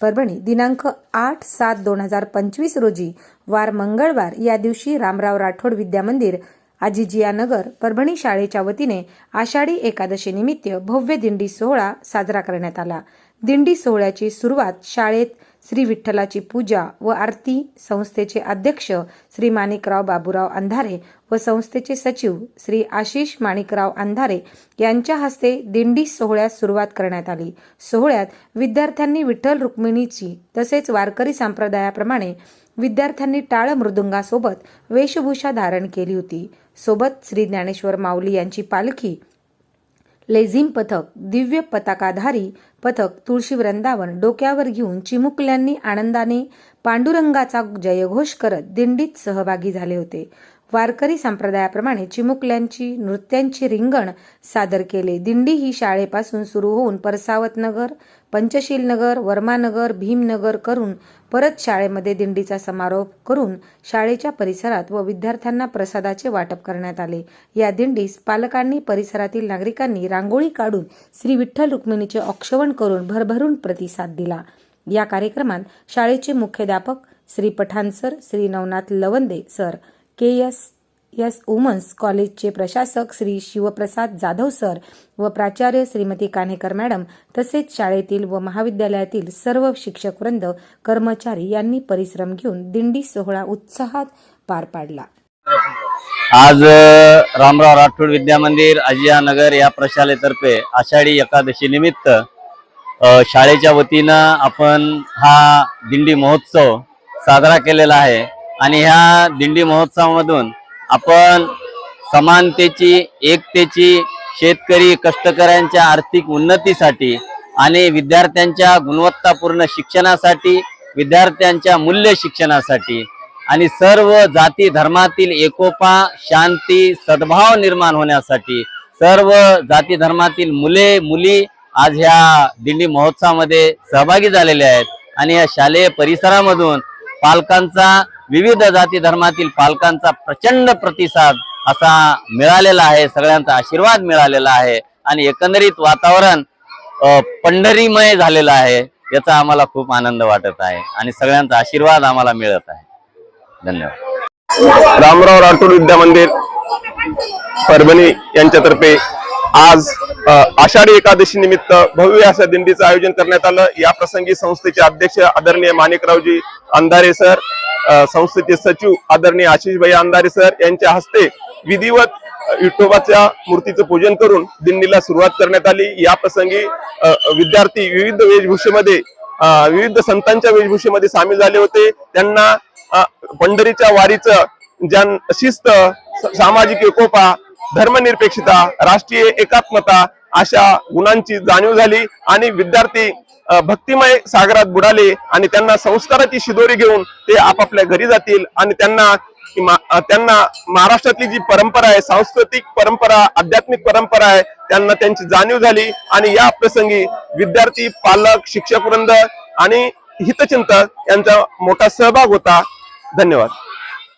परभणी दिनांक आठ सात दोन हजार पंचवीस रोजी वार मंगळवार या दिवशी रामराव राठोड विद्यामंदिर आजिजिया नगर परभणी शाळेच्या वतीने आषाढी एकादशीनिमित्त भव्य दिंडी सोहळा साजरा करण्यात आला. दिंडी सोहळ्याची सुरुवात शाळेत श्री विठ्ठलाची पूजा व आरती संस्थेचे अध्यक्ष श्री माणिकराव बाबूराव अंधारे व संस्थेचे सचिव श्री आशिष माणिकराव अंधारे यांच्या हस्ते दिंडी सोहळ्यास सुरुवात करण्यात आली. सोहळ्यात विद्यार्थ्यांनी विठ्ठल रुक्मिणीची तसेच वारकरी संप्रदायाप्रमाणे विद्यार्थ्यांनी टाळ मृदुंगासोबत वेशभूषा धारण केली होती. सोबत श्री ज्ञानेश्वर माऊली यांची पालखी लेझिम पथक दिव्य पताकाधारी पथक तुळशी वृंदावन डोक्यावर घेऊन चिमुकल्यांनी आनंदाने पांडुरंगाचा जयघोष करत दिंडीत सहभागी झाले होते. वारकरी संप्रदायाप्रमाणे चिमुकल्यांची नृत्यांची रिंगण सादर केले. दिंडी ही शाळेपासून सुरू होऊन परसावत नगर पंचशील नगर वर्मानगर भीमनगर करून परत शाळेमध्ये दिंडीचा समारोप करून शाळेच्या परिसरात व विद्यार्थ्यांना प्रसादाचे वाटप करण्यात आले. या दिंडीस पालकांनी परिसरातील नागरिकांनी रांगोळी काढून श्री विठ्ठल रुक्मिणीचे औक्षवण करून भरभरून प्रतिसाद दिला. या कार्यक्रमात शाळेचे मुख्याध्यापक Shri Pathan sir Shri Navnath Lavande sir K S S women's कॉलेजचे प्रशासक श्री शिवप्रसाद जाधव सर व प्राचार्य श्रीमती कान्हेकर मॅडम तसेच शाळेतील व महाविद्यालयातील सर्व शिक्षकवृंद कर्मचारी यांनी परिश्रम घेऊन दिंडी सोहळा उत्साहात पार पाडला. आज रामराव राठोड विद्या मंदिर अजिया नगर या प्रशालेतर्फे आषाढी एकादशी निमित्त शाळेच्या वतीनं आपण हा दिंडी महोत्सव साजरा केलेला आहे. आणि ह्या दिंडी महोत्सवामधून आपण समानतेची एकतेची शेतकरी कष्टकऱ्यांच्या आर्थिक उन्नतीसाठी आणि विद्यार्थ्यांच्या गुणवत्तापूर्ण शिक्षणासाठी विद्यार्थ्यांच्या मूल्य शिक्षणासाठी आणि सर्व जाती धर्मातील एकोपा शांती सद्भाव निर्माण होण्यासाठी सर्व जाती धर्मातील मुले मुली आज ह्या दिंडी महोत्सवामध्ये सहभागी झालेले आहेत. आणि या शालेय परिसरामधून पालकांचा विविध जाती धर्मातील पालकांचा प्रचंड प्रतिसाद असा मिळालेला आहे. सगळ्यांचा आशीर्वाद मिळालेला आहे. आणि एकंदरीत वातावरण पंढरीमय झालेलं आहे याचा आम्हाला खूप आनंद वाटत आहे आणि सगळ्यांचा आशीर्वाद आम्हाला मिळत आहे. धन्यवाद. रामराव राठोड विद्या मंदिर परभणी यांच्यातर्फे आज आषाढी एकादशी निमित्त भव्य अशा दिंडीचं आयोजन करण्यात आलं. या प्रसंगी संस्थेचे अध्यक्ष आदरणीय माणिकरावजी अंधारे सर संस्थेचे सचिव आदरणीय आशिषभाई अंधारे सर यांच्या हस्ते विधिवत विठोबाच्या मूर्तीचं पूजन करून दिंडीला सुरुवात करण्यात आली. या प्रसंगी विद्यार्थी विविध वेशभूषेमध्ये विविध संतांच्या वेशभूषेमध्ये सामील झाले होते. त्यांना पंढरीच्या वारीचं ज्या शिस्त सामाजिक एकोपा धर्मनिरपेक्षता राष्ट्रीय एकात्मता अशा गुणांची जाणीव झाली आणि विद्यार्थी भक्तिमय सागरात बुडाले आणि त्यांना संस्काराची शिदोरी घेऊन ते आपापल्या घरी जातील आणि त्यांना त्यांना महाराष्ट्रातली जी परंपरा आहे सांस्कृतिक परंपरा आध्यात्मिक परंपरा आहे त्यांना त्यांची जाणीव झाली आणि या प्रसंगी विद्यार्थी पालक शिक्षक वृंद आणि हितचिंतक यांचा मोठा सहभाग होता. धन्यवाद.